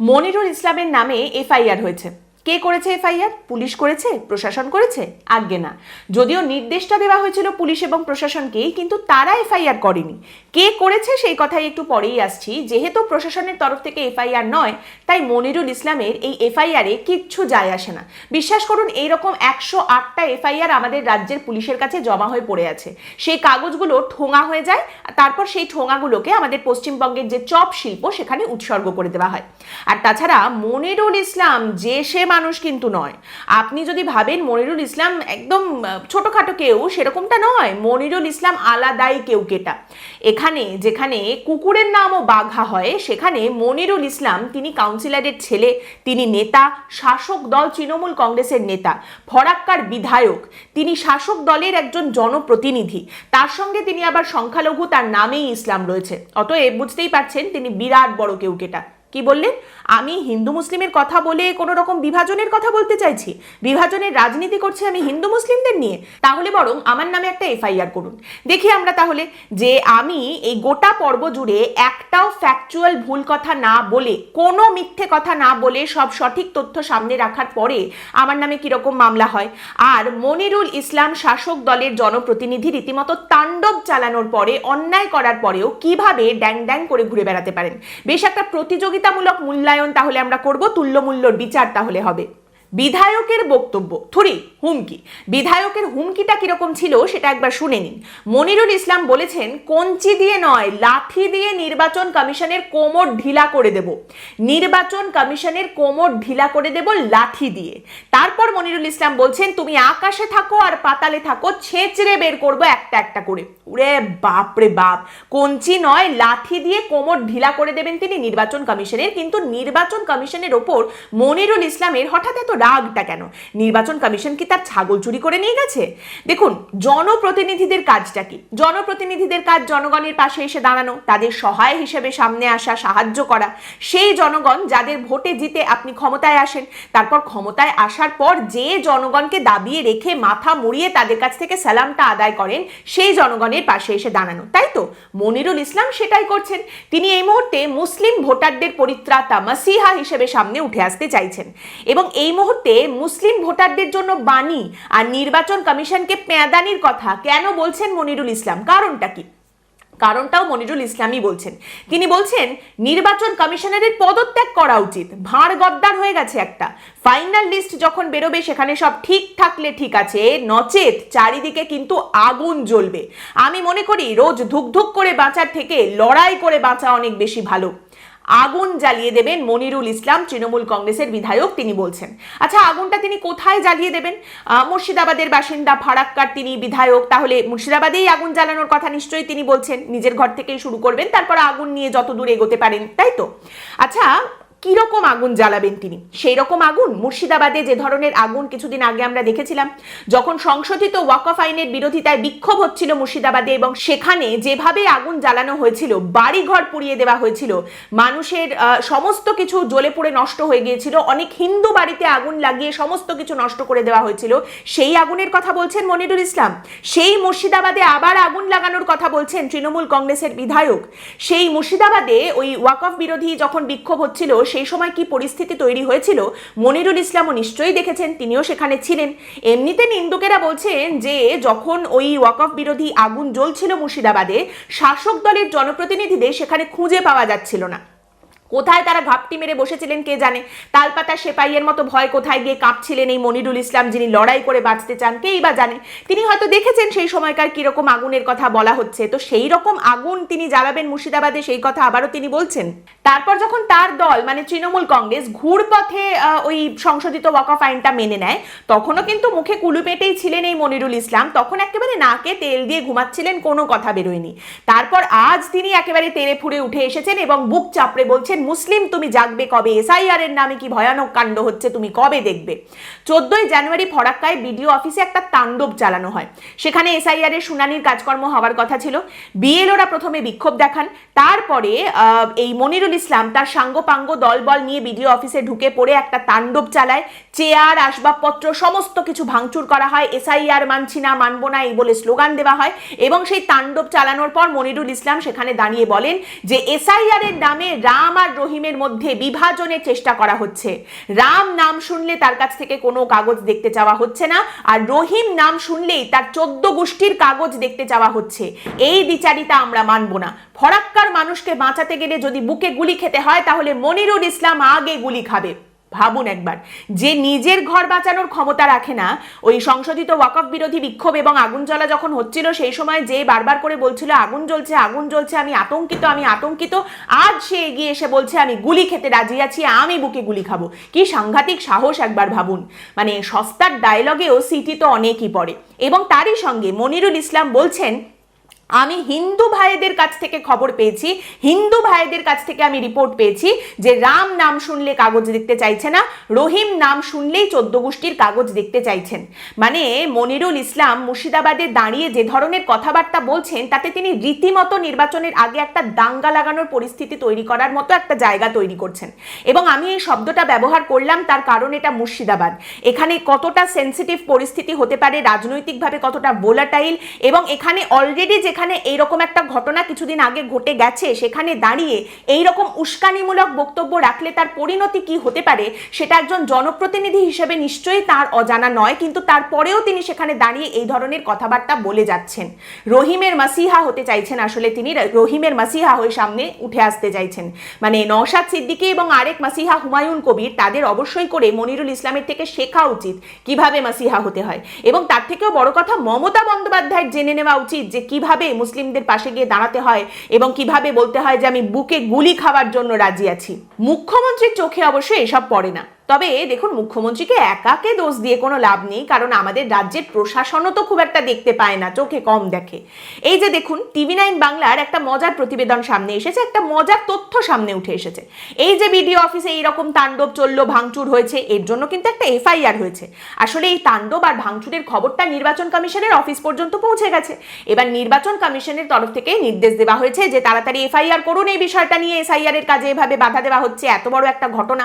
মনিরুল ইসলামের নামে এফআইআর হয়েছে। কে করেছে এফআইআর? পুলিশ করেছে, প্রশাসন করেছে? আজ্ঞে না। যদিও নির্দেশটা দেওয়া হয়েছিল পুলিশ এবং প্রশাসনকেই, কিন্তু তারা এফআইআর করেনি। কে করেছে সেই কথাই একটু পরেই আসছি। যেহেতু প্রশাসনের তরফ থেকে এফআইআর নয়, তাই মনিরুল ইসলামের এই এফআইআরে কিচ্ছু যায় আসে না। বিশ্বাস করুন, এইরকম একশো আটটা এফআইআর আমাদের রাজ্যের পুলিশের কাছে জমা হয়ে পড়ে আছে। সেই কাগজগুলো ঠোঙা হয়ে যায়, তারপর সেই ঠোঙাগুলোকে আমাদের পশ্চিমবঙ্গের যে চপ শিল্প, সেখানে উৎসর্গ করে দেওয়া হয়। আর তাছাড়া মনিরুল ইসলাম যে সে মানুষ কিন্তু নয়। আপনি যদি ভাবেন মনিরুল ইসলাম একদম ছোটখাটো কেউ, সেরকমটা নয়। মনিরুল ইসলাম আলাদাই কেউ কেটা। এখানে যেখানে কুকুরের নামও বাঘা হয়, সেখানে মনিরুল ইসলাম তিনি কাউন্সিলরের ছেলে, তিনি নেতা, শাসক দল তৃণমূল কংগ্রেসের নেতা, ফরাক্কার বিধায়ক। তিনি শাসক দলের একজন জনপ্রতিনিধি। তার সঙ্গে তিনি আবার সংখ্যালঘু, তার নামেই ইসলাম রয়েছে। অতএব বুঝতেই পারছেন তিনি বিরাট বড় কেউ কেটা। কি বললেন? আমি হিন্দু মুসলিমের কথা বলে কোনো রকম বিভাজনের কথা বলতে চাইছি। বিভাজনের রাজনীতি করছি আমি হিন্দু মুসলিমদের নিয়ে। তাহলে বরং আমার নামে একটা এফআইআর করুন। দেখি আমরা তাহলে যে আমি এই গোটা পর্ব জুড়ে একটাও ফ্যাকচুয়াল ভুল কথা না বলে, কোনো মিথ্যে কথা না বলে সব সঠিক তথ্য সামনে রাখার পরে আমার নামে কীরকম মামলা হয়? আর মনিরুল ইসলাম শাসক দলের জনপ্রতিনিধি রীতিমতো তাণ্ডব চালানোর পরে, অন্যায় করার পরেও কীভাবে ড্যাং ড্যাং করে ঘুরে বেড়াতে পারেন? বেশ একটা প্রতিযোগিতামূলক মূল্যায়ন তাহলে আমরা করব তুল্য মূল্যর বিচার তাহলে হবে। বিধায়কের বক্তব্য থুরি। হুমকি। বিধায়কের হুমকিটা কীরকম ছিল সেটা একবার শুনে নিন। মনিরুল ইসলাম বলেছেন, কঞ্চি দিয়ে নয়, লাঠি দিয়ে নির্বাচন কমিশনের কোমর ঢিলা করে দেব। নির্বাচন কমিশনের কোমর ঢিলা করে দেব লাঠি দিয়ে। তারপর মনিরুল ইসলাম বলছেন, তুমি আকাশে থাকো আর পাতালে থাকো, ছেঁচড়ে বের করব একটা একটা করে। উরে বাপ রে বাপ, কঞ্চি নয়, লাঠি দিয়ে কোমর ঢিলা করে দেবেন তিনি নির্বাচন কমিশনের, কিন্তু নির্বাচন কমিশনের ওপর মনিরুল ইসলামের হঠাৎ এত রাগটা কেন? নির্বাচন কমিশন কি তার ছাগল চুরি করে নিয়ে গেছে? দেখুন, জনপ্রতিনিধিদের কাজটা কি? জনপ্রতিনিধিদের কাজ জনগণের পাশে এসে দাঁড়ানো, তাদের সহায় হিসেবে সামনে আসা, সাহায্য করা, সেই জনগণ যাদের ভোটে জিতে আপনি ক্ষমতায় আসেন, তারপর ক্ষমতায় আসার পর যে জনগণকে দাবিয়ে রেখে মাথা মুড়িয়ে তাদের কাছ থেকে সালামটা আদায় করেন, সেই জনগণের পাশে এসে দাঁড়ানো, তাই তো? মনিরুল ইসলাম সেটাই করছেন। তিনি এই মুহূর্তে মুসলিম ভোটারদের পরিত্রাতা, মাসিহা হিসেবে সামনে উঠে আসতে চাইছেন এবং এই মুহূর্তে মুসলিম ভোটারদের জন্য বাণী আর নির্বাচন কমিশনকে পেঁদানির কথা কেন বলছেন মনিরুল ইসলাম? কারণটা কি? কারণটাও মনিরুল ইসলামই বলছেন। তিনি বলছেন, নির্বাচন কমিশনারের পদত্যাগ করা উচিত। ভাঁড় গদ্দার হয়ে গেছে একটা। ফাইনাল লিস্ট যখন বেরোবে, সেখানে সব ঠিক থাকলে ঠিক আছে। নচেত চারিদিকে কিন্তু আগুন জ্বলবে। আমি মনে করি, রোজ ধুকধুক করে বাঁচার থেকে লড়াই করে বাঁচা অনেক বেশি ভালো। আগুন জ্বালিয়ে দেবেন মনিরুল ইসলাম, তৃণমূল কংগ্রেসের বিধায়ক, তিনি বলছেন। আচ্ছা আগুনটা তিনি কোথায় জ্বালিয়ে দেবেন? মুর্শিদাবাদের বাসিন্দা ফারাক্কার, তিনি বিধায়ক, তাহলে মুর্শিদাবাদেই আগুন জ্বালানোর কথা নিশ্চয়ই তিনি বলছেন, নিজের ঘর থেকেই শুরু করবেন, তারপর আগুন নিয়ে যত দূর এগোতে পারেন, তাই তো? আচ্ছা কীরকম আগুন জ্বালাবেন তিনি? সেই রকম আগুন? মুর্শিদাবাদে যে ধরনের আগুন কিছুদিন আগে আমরা দেখেছিলাম, যখন সংশোধিত ওয়াকফ আইনের বিরোধিতায় বিক্ষোভ হচ্ছিল মুর্শিদাবাদে এবং সেখানে যেভাবে আগুন জ্বালানো হয়েছিল, বাড়িঘর পুড়িয়ে দেওয়া হয়েছিল, মানুষের সমস্ত কিছু জ্বলে পুড়ে নষ্ট হয়ে গিয়েছিল, অনেক হিন্দু বাড়িতে আগুন লাগিয়ে সমস্ত কিছু নষ্ট করে দেওয়া হয়েছিল, সেই আগুনের কথা বলছেন মনিরুল ইসলাম। সেই মুর্শিদাবাদে আবার আগুন লাগানোর কথা বলছেন তৃণমূল কংগ্রেসের বিধায়ক। সেই মুর্শিদাবাদে ওই ওয়াকফ বিরোধী যখন বিক্ষোভ হচ্ছিল সেই সময় কি পরিস্থিতি তৈরি হয়েছিল? মনিরুল ইসলামও নিশ্চয়ই দেখেছেন, তিনিও সেখানে ছিলেন। এমনিতে নিন্দুকেরা বলছেন যে, যখন ওই ওয়াকফ বিরোধী আগুন জ্বলছিল মুর্শিদাবাদে, শাসক দলের জনপ্রতিনিধিদের সেখানে খুঁজে পাওয়া যাচ্ছিল না। কোথায় তারা ঘাপটি মেরে বসেছিলেন কে জানে? তালপাতা সেপাইয়ের মতো ভয় কোথায় গিয়ে কাঁপছিলেন এই মনিরুল ইসলাম যিনি লড়াই করে বাঁচতে চান, কেই বা জানে? তিনি হয়তো দেখেছেন সেই সময়কার কীরকম আগুনের কথা বলা হচ্ছে। তো সেই রকম আগুন তিনি জ্বালাবেন মুর্শিদাবাদে, সেই কথা আবারও তিনি বলছেন। তারপর যখন তার দল মানে তৃণমূল কংগ্রেস, ঘুরপথে ওই সংশোধিত ওয়াকফ আইনটা মেনে নেয়, তখনও কিন্তু মুখে কুলু পেটেই ছিলেন এই মনিরুল ইসলাম। তখন একেবারে নাকে তেল দিয়ে ঘুমাচ্ছিলেন, কোনো কথা বেরোয়নি। তারপর আজ তিনি একেবারে তেড়ে ফুড়ে উঠে এসেছেন এবং বুক চাপড়ে বলছেন মুসলিম তুমি জাগবে কবে? এসআইআর এর নামে কি ভয়ানক কাণ্ড হচ্ছে তুমি কবে দেখবে? চোদ্দই জানুয়ারি ফরাক্কায় বিডিও অফিসে একটা তাণ্ডব চালানো হয়। সেখানে এসআইআর এর শুনানির কাজকর্ম হওয়ার কথা ছিল। বিএলওরা প্রথমে বিক্ষোভ দেখান। তারপরে এই মনিরুল ইসলাম তার সাঙ্গপাঙ্গ দলবল নিয়ে বিডিও অফিসে ঢুকে পড়ে একটা তাণ্ডব চালায়। চেয়ার, আসবাবপত্র, সমস্ত কিছু ভাঙচুর করা হয়। এসআইআর মানছি না, মানবো না, এই বলে স্লোগান দেওয়া হয়। এবং সেই তাণ্ডব চালানোর পর মনিরুল ইসলাম সেখানে দাঁড়িয়ে বলেন যে এসআইআর এর নামে রাম আর রহিমের মধ্যে বিভাজনের চেষ্টা করা হচ্ছে। রাম নাম শুনলে তার কাছ থেকে কোনো কাগজ দেখতে চাওয়া হচ্ছে না, আর রহিম নাম শুনলেই তার চোদ্দ গোষ্ঠীর কাগজ দেখতে চাওয়া হচ্ছে। এই বিচারিতা আমরা মানব না। ফরাক্কার মানুষকে বাঁচাতে গেলে যদি বুকে গুলি খেতে হয়, তাহলে মনিরুল ইসলাম আগে গুলি খাবে। ভাবুন একবার। যে নিজের ঘর বাঁচানোর ক্ষমতা রাখে না, ওই সংশোধিত ওয়াকফ বিরোধী বিক্ষোভ এবং আগুন জ্বলা যখন হচ্ছিল, সেই সময় যে বারবার করে বলছিল, আগুন জ্বলছে আগুন জ্বলছে, আমি আতঙ্কিত আমি আতঙ্কিত, আজ সে এগিয়ে এসে বলছে, আমি গুলি খেতে রাজি আছি, আমি বুকে গুলি খাব। কি সাংঘাতিক সাহস একবার ভাবুন। মানে সস্তার ডায়লগেও সিটি তো অনেকই পড়ে। এবং তারই সঙ্গে মনিরুল ইসলাম বলছেন আমি হিন্দু ভাইদের কাছ থেকে খবর পেয়েছি, হিন্দু ভাইদের কাছ থেকে আমি রিপোর্ট পেয়েছি যে রাম নাম শুনলে কাগজ দেখতে চাইছে না, রহিম নাম শুনলেই চোদ্দ গোষ্ঠীর কাগজ দেখতে চাইছেন। মানে মনিরুল ইসলাম মুর্শিদাবাদে দাঁড়িয়ে যে ধরনের কথাবার্তা বলছেন, তাতে তিনি রীতিমতো নির্বাচনের আগে একটা দাঙ্গা লাগানোর পরিস্থিতি তৈরি করার মতো একটা জায়গা তৈরি করছেন। এবং আমি এই শব্দটা ব্যবহার করলাম তার কারণ এটা মুর্শিদাবাদ। এখানে কতটা সেন্সিটিভ পরিস্থিতি হতে পারে, রাজনৈতিকভাবে কতটা বোলাটাইল এবং এখানে অলরেডি যে যেখানে এইরকম একটা ঘটনা কিছুদিন আগে ঘটে গেছে, সেখানে দাঁড়িয়ে এইরকম উস্কানিমূলক বক্তব্য রাখলে তার পরিণতি কি হতে পারে সেটা একজন জনপ্রতিনিধি হিসেবে নিশ্চয়ই তার অজানা নয়, কিন্তু তারপরেও তিনি সেখানে দাঁড়িয়ে এই ধরনের কথাবার্তা বলে যাচ্ছেন। রহিমের মাসিহা হতে চাইছেন আসলে তিনি, রহিমের মাসিহা হয়ে সামনে উঠে আসতে চাইছেন। মানে নওশাদ সিদ্দিকী এবং আরেক মাসিহা হুমায়ুন কবির, তাদের অবশ্যই করে মনিরুল ইসলামের থেকে শেখা উচিত কীভাবে মাসিহা হতে হয়। এবং তার থেকেও বড় কথা, মমতা বন্দ্যোপাধ্যায়ের জেনে নেওয়া উচিত যে কীভাবে মুসলিমদের পাশে গিয়ে দাঁড়াতে হয় এবং কীভাবে বলতে হয় যে আমি বুকে গুলি খাওয়ার জন্য রাজি আছি। মুখ্যমন্ত্রীর চোখে অবশ্যই এসব পড়ে না। তবে দেখুন, মুখ্যমন্ত্রীকে একাকে দোষ দিয়ে কোনো লাভ নেই, কারণ আমাদের রাজ্যের প্রশাসনও তো খুব একটা দেখতে পায় না, চোখে কম দেখে। এই যে দেখুন, টিভি নাইন বাংলার একটা মজার প্রতিবেদন সামনে এসেছে, একটা মজার তথ্য সামনে উঠে এসেছে। এই যে বিডিও অফিসে এইরকম তাণ্ডব চলল, ভাঙচুর হয়েছে, এর জন্য কিন্তু একটা এফআইআর হয়েছে। আসলে এই তাণ্ডব আর ভাঙচুরের খবরটা নির্বাচন কমিশনের অফিস পর্যন্ত পৌঁছে গেছে। এবার নির্বাচন কমিশনের তরফ থেকে নির্দেশ দেওয়া হয়েছে যে, তাড়াতাড়ি এফআইআর করুন এই বিষয়টা নিয়ে এসআইআর এর কাজে এভাবে বাধা দেওয়া হচ্ছে, এত বড় একটা ঘটনা।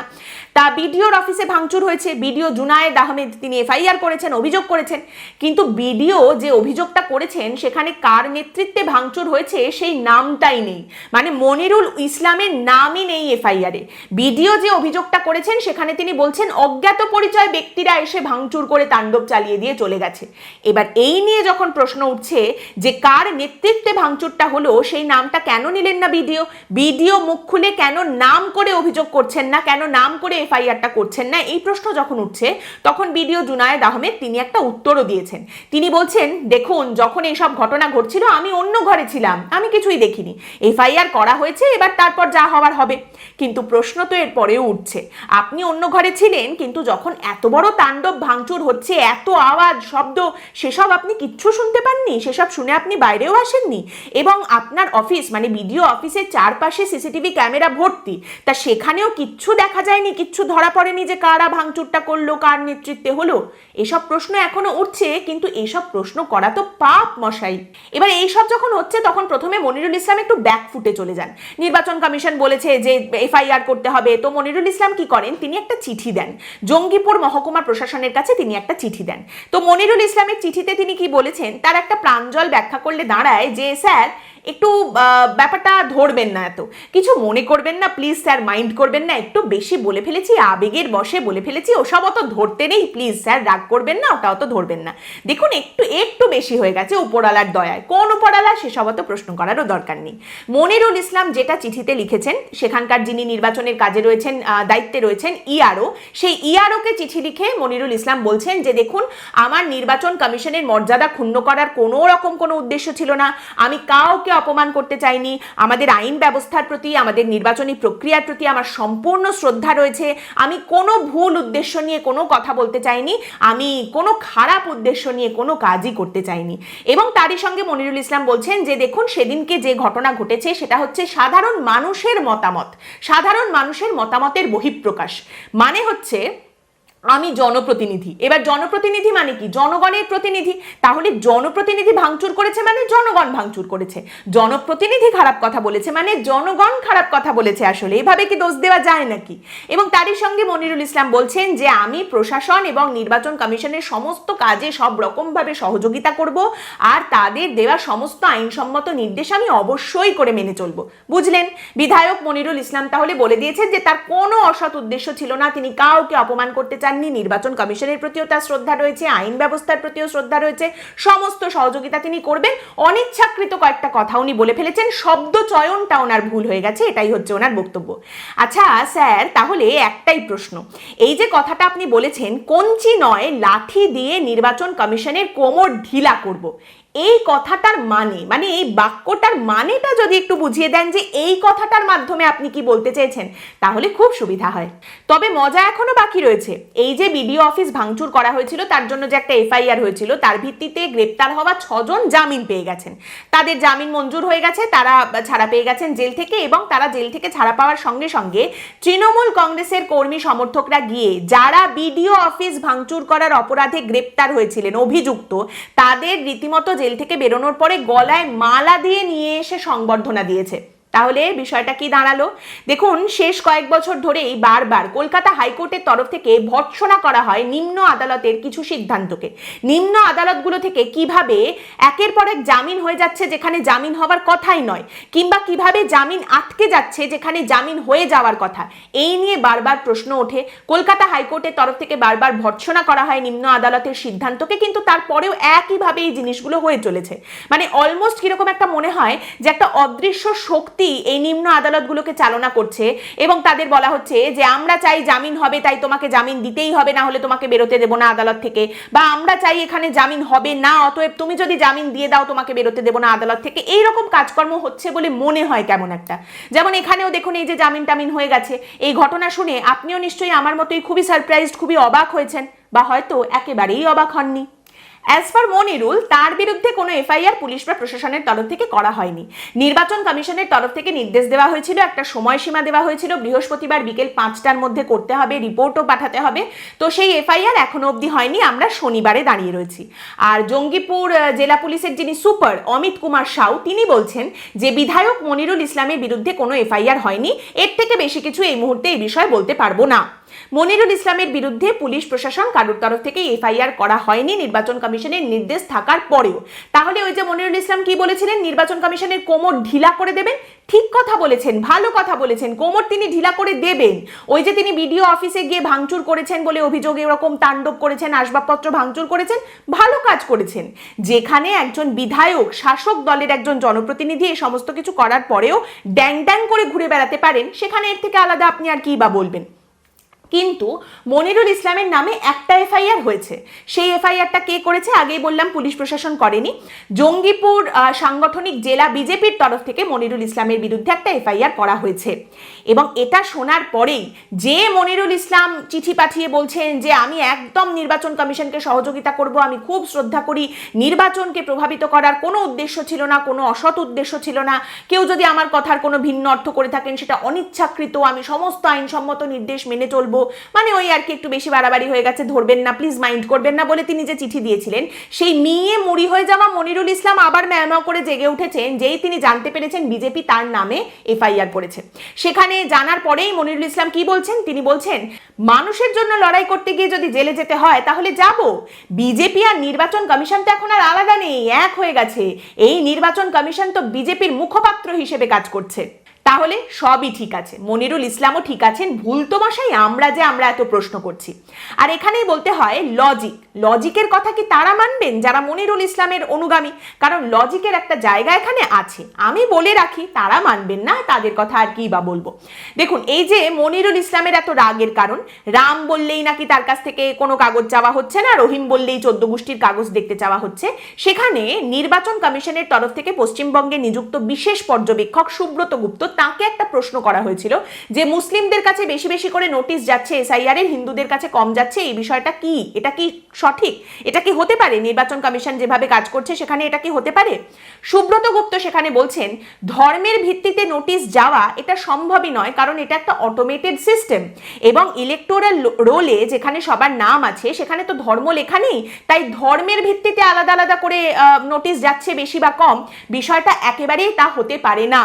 তা বিডিও বিডিওর অফিসে ভাঙচুর হয়েছে। বিডিও জুনায়েদ আহমেদ তিনি এফআইআর করেছেন, অভিযোগ করেছেন। কিন্তু বিডিও যে অভিযোগটা করেছেন, সেখানে কার নেতৃত্বে ভাঙচুর হয়েছে, সেই নামটাই নেই। মানে মনিরুল ইসলামের নামই নেই এফআইআরে। বিডিও যে অভিযোগটা করেছেন, সেখানে তিনি বলছেন, অজ্ঞাত পরিচয় ব্যক্তিরা এসে ভাঙচুর করে তাণ্ডব চালিয়ে দিয়ে চলে গেছে। এবার এই নিয়ে যখন প্রশ্ন উঠছে যে কার নেতৃত্বে ভাঙচুরটা হলো, সেই নামটা কেন নিলেন না বিডিও? বিডিও মুখ খুলে কেন নাম করে অভিযোগ করছেন না? কেন নাম করে এফআইআরটা করছেন না। এই প্রশ্ন যখন উঠছে, তখন বিডিও জুনায়েদ আহমেদ তিনি একটা উত্তরও দিয়েছেন। তিনি বলছেন, দেখুন, যখন এইসব ঘটনা ঘটছিল, আমি অন্য ঘরে ছিলাম। আমি কিছুই দেখিনি। এফআইআর করা হয়েছে, এবার তারপর যা হওয়ার হবে। কিন্তু প্রশ্ন তো এর পরেও উঠছে। আপনি অন্য ঘরে ছিলেন, কিন্তু যখন এত বড় তাণ্ডব ভাঙচুর হচ্ছে, এত আওয়াজ, শব্দ, সেসব আপনি কিচ্ছু শুনতে পাননি? সেসব শুনে আপনি বাইরেও আসেননি? এবং আপনার অফিস মানে বিডিও অফিসের চারপাশে সিসিটিভি ক্যামেরা ভর্তি, তা সেখানেও কিচ্ছু দেখা যায়নি, কিচ্ছু ধরা পড়ে করেনি যে কারা ভাঙচুরটা করল, কার নেতৃত্বে হলো? এসব প্রশ্ন এখনও উঠছে, কিন্তু এসব প্রশ্ন করা তো পাপ মশাই। এবার এইসব যখন হচ্ছে, তখন প্রথমে মনিরুল ইসলাম একটু ব্যাক ফুটে চলে যান। নির্বাচন কমিশন বলেছে যে এফআইআর করতে হবে। তো মনিরুল ইসলাম কি করেন? তিনি একটা চিঠি দেন। জঙ্গিপুর মহকুমা প্রশাসনের কাছে তিনি একটা চিঠি দেন। তো মনিরুল ইসলামের চিঠিতে তিনি কি বলেছেন? তার একটা প্রাঞ্জল ব্যাখ্যা করলে দাঁড়ায় যে, স্যার একটু ব্যাপারটা ধরবেন না এত। কিছু মনে করবেন না, প্লিজ স্যার, মাইন্ড করবেন না, একটু বেশি বলে ফেলেছি, আবেগের বসে বলে ফেলেছি, ওসব অত ধরতে নেই, প্লিজ স্যার, রাগ করবেন না, ওটা অত ধরবেন না। দেখুন, একটু একটু বেশি হয়ে গেছে উপরালার দয়ায়। কোন উপরালা সেসব অত প্রশ্ন করারও দরকার নেই। মনিরুল ইসলাম যেটা চিঠিতে লিখেছেন, সেখানকার যিনি নির্বাচনের কাজে রয়েছেন দায়িত্বে রয়েছেন, ইআরও, সেই ইআরওকে চিঠি লিখে মনিরুল ইসলাম বলছেন যে, দেখুন, আমার নির্বাচন কমিশনের মর্যাদা ক্ষুণ্ণ করার কোনো রকম কোনো উদ্দেশ্য ছিল না। আমি কাউকে অপমান করতে চাইনি। আমাদের আইন ব্যবস্থার প্রতি, আমাদের নির্বাচনী প্রক্রিয়ার প্রতি আমার সম্পূর্ণ শ্রদ্ধা রয়েছে। আমি কোনো ভুল উদ্দেশ্য নিয়ে কোনো কথা বলতে চাইনি। আমি কোনো খারাপ উদ্দেশ্য নিয়ে কোনো কাজই করতে চাইনি। এবং তারই সঙ্গে মনিরুল ইসলাম বলছেন যে, দেখুন, সেদিনকে যে ঘটনা ঘটেছে, সেটা হচ্ছে সাধারণ মানুষের মতামত। সাধারণ মানুষের মতামতের বহিঃপ্রকাশ। মানে হচ্ছে আমি জনপ্রতিনিধি। এবার জনপ্রতিনিধি মানে কি? জনগণের প্রতিনিধি। তাহলে জনপ্রতিনিধি ভাঙচুর করেছে মানে জনগণ ভাঙচুর করেছে। জনপ্রতিনিধি খারাপ কথা বলেছে মানে জনগণ খারাপ কথা বলেছে আসলে। এভাবে কি দোষ দেওয়া যায় নাকি? এবং তারই সঙ্গে মনিরুল ইসলাম বলছেন যে, আমি প্রশাসন এবং নির্বাচন কমিশনের সমস্ত কাজে সব রকমভাবে সহযোগিতা করব আর তাদের দেওয়া সমস্ত আইনসম্মত নির্দেশ আমি অবশ্যই করে মেনে চলব। বুঝলেন? বিধায়ক মনিরুল ইসলাম তাহলে বলে দিয়েছেন যে, তার কোনো অসৎ উদ্দেশ্য ছিল না। তিনি কাউকে অপমান করতে চাননি নির্বাচন কমিশনের প্রতিও তার শ্রদ্ধা রয়েছে, আইন ব্যবস্থার প্রতিও শ্রদ্ধা রয়েছে, সমস্ত সহযোগিতা তিনি করবেন। অনিচ্ছাকৃত কয়েকটা কথা উনি বলে ফেলেছেন, শব্দ চয়নটা ওনার ভুল হয়ে গেছে, এটাই হচ্ছে ওনার বক্তব্য। আচ্ছা স্যার, তাহলে একটাই প্রশ্ন। এই যে কথাটা আপনি বলেছেন, কঞ্চি নয়, লাঠি দিয়ে নির্বাচন কমিশনের কোমর ঢিলা করব। এই কথাটার মানে মানে এই বাক্যটার মানেটা যদি একটু বুঝিয়ে দেন যে এই কথাটার মাধ্যমে আপনি কি বলতে চেয়েছেন, তাহলে খুব সুবিধা হয়। তবে মজা এখনও বাকি রয়েছে। এই যে বিডিও অফিস ভাঙচুর করা হয়েছিল, তার জন্য যে একটা এফআইআর হয়েছিল, তার ভিত্তিতে গ্রেপ্তার হওয়া ছজন জামিন পেয়ে গেছেন। তাদের জামিন মঞ্জুর হয়ে গেছে, তারা ছাড়া পেয়ে গেছেন জেল থেকে এবং তারা জেল থেকে ছাড়া পাওয়ার সঙ্গে সঙ্গে তৃণমূল কংগ্রেসের কর্মী সমর্থকরা গিয়ে, যারা বিডিও অফিস ভাঙচুর করার অপরাধে গ্রেপ্তার হয়েছিলেন, অভিযুক্ত, তাদের রীতিমতো জেল থেকে বেরোনোর পরে গলায় মালা দিয়ে নিয়ে এসে সংবর্ধনা দিয়েছে। তাহলে বিষয়টা কি দাঁড়াল? দেখুন, শেষ কয়েক বছর ধরেই বারবার কলকাতা হাইকোর্টের তরফ থেকে ভর্ৎসনা করা হয় নিম্ন আদালতের কিছু সিদ্ধান্তকে। নিম্ন আদালতগুলো থেকে কীভাবে একের পর এক জামিন হয়ে যাচ্ছে যেখানে জামিন হওয়ার কথাই নয়, কিংবা কীভাবে জামিন আটকে যাচ্ছে যেখানে জামিন হয়ে যাওয়ার কথা, এই নিয়ে বারবার প্রশ্ন ওঠে। কলকাতা হাইকোর্টের তরফ থেকে বারবার ভর্ৎসনা করা হয় নিম্ন আদালতের সিদ্ধান্তকে, কিন্তু তারপরেও একইভাবে এই জিনিসগুলো হয়ে চলেছে। মানে অলমোস্ট কীরকম একটা মনে হয় যে একটা অদৃশ্য শক্তি এই নিম্ন আদালতগুলোকে চালনা করছে এবং তাদের বলা হচ্ছে যে আমরা চাই জামিন হবে, তাই তোমাকে জামিন দিতেই হবে, না হলে তোমাকে বেরোতে দেবো না আদালত থেকে। বা আমরা চাই এখানে জামিন হবে না, অতএব তুমি যদি জামিন দিয়ে দাও, তোমাকে বেরোতে দেবো না আদালত থেকে। এই রকম কাজকর্ম হচ্ছে বলে মনে হয় কেমন একটা। যেমন এখানেও দেখুন, এই যে জামিন টামিন হয়ে গেছে। এই ঘটনা শুনে আপনিও নিশ্চয়ই আমার মতোই খুবই সারপ্রাইজড খুবই অবাক হয়েছেন, বা হয়তো একেবারেই অবাক হননি। অ্যাজ পার মনিরুল তার বিরুদ্ধে কোনো এফআইআর পুলিশ বা প্রশাসনের তরফ থেকে করা হয়নি। নির্বাচন কমিশনের তরফ থেকে নির্দেশ দেওয়া হয়েছিল, একটা সময়সীমা দেওয়া হয়েছিল, বৃহস্পতিবার বিকেল পাঁচটার মধ্যে করতে হবে, রিপোর্টও পাঠাতে হবে। তো সেই এফআইআর এখনও অবধি হয়নি, আমরা শনিবারে দাঁড়িয়ে রয়েছি। আর জঙ্গিপুর জেলা পুলিশের যিনি সুপার অমিত কুমার সাউ, তিনি বলছেন যে বিধায়ক মনিরুল ইসলামের বিরুদ্ধে কোনো এফআইআর হয়নি। এর থেকে বেশি কিছু এই মুহূর্তে এই বিষয়ে বলতে পারব না। মনিরুল ইসলামের বিরুদ্ধে পুলিশ প্রশাসন কারোর তরফ থেকে এফআইআর করা হয়নি, নির্বাচন কমিশনের নির্দেশ থাকার পরেও। তাহলে ওই যে মনিরুল ইসলাম কি বলেছিলেন? নির্বাচন কমিশনের কোমর ঢিলা করে দেবেন? ঠিক কথা বলেছেন, ভালো কথা বলেছেন, কোমর তিনি ঢিলা করে দেবেন। ওই যে তিনি বিডিও অফিসে গিয়ে ভাঙচুর করেছেন বলে অভিযোগ এরকম তাণ্ডব করেছেন, আসবাবপত্র ভাঙচুর করেছেন, ভালো কাজ করেছেন। যেখানে একজন বিধায়ক, শাসক দলের একজন জনপ্রতিনিধি এই সমস্ত কিছু করার পরেও ড্যাং ড্যাং করে ঘুরে বেড়াতে পারেন, সেখানে এর থেকে আলাদা আপনি আর কি বা বলবেন? কিন্তু মনিরুল ইসলামের নামে একটা এফআইআর হয়েছে। সেই এফআইআরটা কে করেছে? আগেই বললাম, পুলিশ প্রশাসন করেনি। জঙ্গিপুর সাংগঠনিক জেলা বিজেপির তরফ থেকে মনিরুল ইসলামের বিরুদ্ধে একটা এফআইআর করা হয়েছে। এবং এটা শোনার পরেই যে মনিরুল ইসলাম চিঠি পাঠিয়ে বলছেন যে, আমি একদম নির্বাচন কমিশনকে সহযোগিতা করব, আমি খুব শ্রদ্ধা করি, নির্বাচনকে প্রভাবিত করার কোনো উদ্দেশ্য ছিল না, কোনো অসৎ উদ্দেশ্য ছিল না। কেউ যদি আমার কথার কোনো ভিন্ন অর্থ করে থাকেন, সেটা অনিচ্ছাকৃত, আমি সমস্ত আইনসম্মত নির্দেশ মেনে চলবো মানে ওই আর কি একটু বেশি বাড়াবাড়ি হয়ে গেছে, ধরবেন না প্লিজ মাইন্ড করবেন না বলে তিনি যে চিঠি দিয়েছিলেন, সেই মিয়ে মুড়ি হয়ে যাওয়া মনিরুল ইসলাম আবার ম্যাও করে জেগে উঠেছেন, যেই তিনি জানতে পেরেছেন বিজেপি তার নামে এফআইআর করেছে। সেখানে জানার পরেই মনিরুল ইসলাম কি বলছেন? তিনি বলছেন, মানুষের জন্য লড়াই করতে গিয়ে যদি জেলে যেতে হয়, তাহলে যাব। বিজেপি আর নির্বাচন কমিশন তো এখন আর আলাদা নেই, এক হয়ে গেছে। এই নির্বাচন কমিশন তো বিজেপির মুখপাত্র হিসেবে কাজ করছে। তাহলে সবই ঠিক আছে। মনিরুল ইসলামও ঠিক আছেন। ভুল তো মশাই, আমরা যে আমরা এত প্রশ্ন করছি। আর এখানেই বলতে হয় লজিক লজিকের কথা কি তারা মানবেন? যারা মনিরুল ইসলামের অনুগামী। কারণ লজিকের একটা জায়গা এখানে আছে। আমি বলে রাখি, তারা মানবেন না, তাদের কথা আর কি বা বলব। দেখুন, এই যে মনিরুল ইসলামের এত রাগের কারণ, রাম বললেই নাকি তার কাছ থেকে কোনো কাগজ চাওয়া হচ্ছে না, রহিম বললেই চোদ্দ গোষ্ঠীর কাগজ দেখতে চাওয়া হচ্ছে। সেখানে নির্বাচন কমিশনের তরফ থেকে পশ্চিমবঙ্গে নিযুক্ত বিশেষ পর্যবেক্ষক সুব্রত গুপ্ত তাকে একটা প্রশ্ন করা হয়েছিল যে মুসলিমদের কাছে বেশি বেশি করে নোটিশ যাচ্ছে এসআইআর এর, হিন্দুদের কাছে কম যাচ্ছে, এই বিষয়টা কি? এটা কি সঠিক? এটা কি হতে পারে? নির্বাচন কমিশন যেভাবে কাজ করছে সেখানে এটা কি হতে পারে? সুব্রত গুপ্ত সেখানে বলছেন, ধর্মের ভিত্তিতে নোটিশ যাওয়া এটা সম্ভবই নয়, কারণ এটা একটা অটোমেটেড সিস্টেম এবং ইলেকটোরাল রোলে যেখানে সবার নাম আছে, সেখানে তো ধর্ম লেখা নেই। তাই ধর্মের ভিত্তিতে আলাদা আলাদা করে নোটিশ যাচ্ছে বেশি বা কম, বিষয়টা একেবারেই তা হতে পারে না।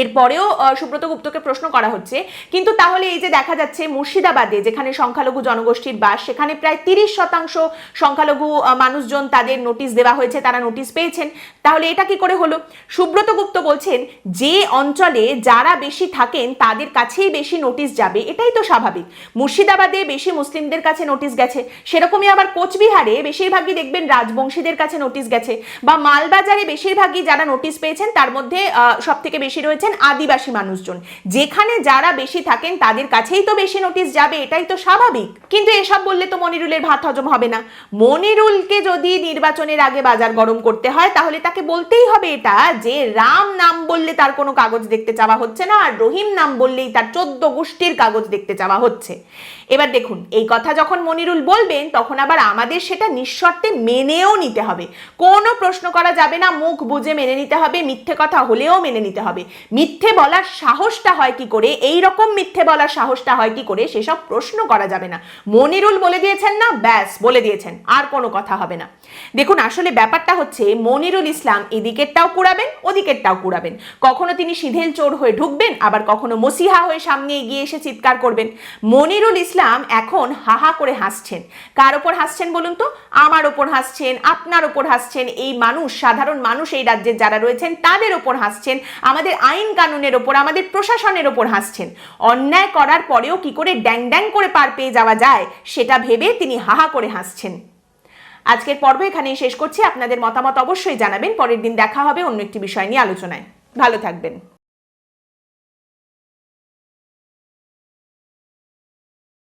এরপরেও সুব্রত গুপ্তকে প্রশ্ন করা হচ্ছে। কিন্তু তাহলে এই যে দেখা যাচ্ছে মুর্শিদাবাদে, যেখানে সংখ্যালঘু জনগোষ্ঠীর বাস, সেখানে প্রায় তিরিশ শতাংশ সংখ্যালঘু মানুষজন তাদের নোটিশ দেওয়া হয়েছে, তারা নোটিশ পেয়েছেন। তাহলে এটা কি করে হলো? সুব্রত গুপ্ত বলছেন, যে অঞ্চলে যারা বেশি থাকেন, তাদের কাছেই বেশি নোটিশ যাবে, এটাই তো স্বাভাবিক। মুর্শিদাবাদে বেশি মুসলিমদের কাছে নোটিশ গেছে, সেরকমই আবার কোচবিহারে বেশিরভাগই দেখবেন রাজবংশীদের কাছে নোটিশ গেছে, বা মালবাজারে বেশিরভাগই যারা নোটিশ পেয়েছেন, তার মধ্যে সব থেকে বেশি রয়েছেন আদিবাসী মানুষজন। যেখানে যারা বেশি থাকেন, তাদের কাছেই তো বেশি নোটিশ যাবে, এটাই তো স্বাভাবিক। কিন্তু এসব বললে তো মনিরুলের ভাত হজম হবে না। মনিরুলকে যদি নির্বাচনের আগে বাজার গরম করতে হয়, তাহলে তাকে বলতেই হবে এটা যে, রাম নাম বললে তার কোনো কাগজ দেখতে চাওয়া হচ্ছে না, আর রহিম নাম বললেই তার চোদ্দ গোষ্ঠীর কাগজ দেখতে চাওয়া হচ্ছে। এবার দেখুন, এই কথা যখন মনিরুল বলবেন, তখন আবার আমাদের সেটা নিঃশর্তে মেনেও নিতে হবে। কোনো প্রশ্ন করা যাবে না, মুখ বুঝে মেনে নিতে হবে, মিথ্যে কথা হলেও মেনে নিতে হবে। মিথ্যে বলার সাহসটা হয় কি করে? এই রকম মিথ্যে বলার সাহসটা হয় কি করে? সেসব প্রশ্ন করা যাবে না। মনিরুল বলে দিয়েছেন না? ব্যাস, বলে দিয়েছেন। আর কোনো কথা হবে না। দেখুন, আসলে ব্যাপারটা হচ্ছে, মনিরুল ইসলাম এদিকেরটাও কুড়াবেন, ওদিকেরটাও কুড়াবেন। কখনো তিনি সিধেল চোর হয়ে ঢুকবেন, আবার কখনো মসিহা হয়ে সামনে এগিয়ে এসে চিৎকার করবেন। মনিরুল ইসলাম এখন হাহা করে হাসছেন। কার ওপর হাসছেন বলুন তো? আমার ওপর হাসছেন, আপনার ওপর হাসছেন। এই মানুষ, সাধারণ মানুষ এই রাজ্যের যারা রয়েছেন, তাদের ওপর হাসছেন। আমাদের আইন কানুনের ওপর, আমাদের প্রশাসনের ওপর হাসছেন। অন্যায় করার পরেও কি করে ড্যাং ড্যাং করে পার পেয়ে যাওয়া যায়, সেটা ভেবে তিনি হাহা করে হাসছেন। আজকের পর্ব এখানেই শেষ করছি। আপনাদের মতামত অবশ্যই জানাবেন। পরের দিন দেখা হবে অন্য একটি বিষয় নিয়ে আলোচনায়। ভালো থাকবেন।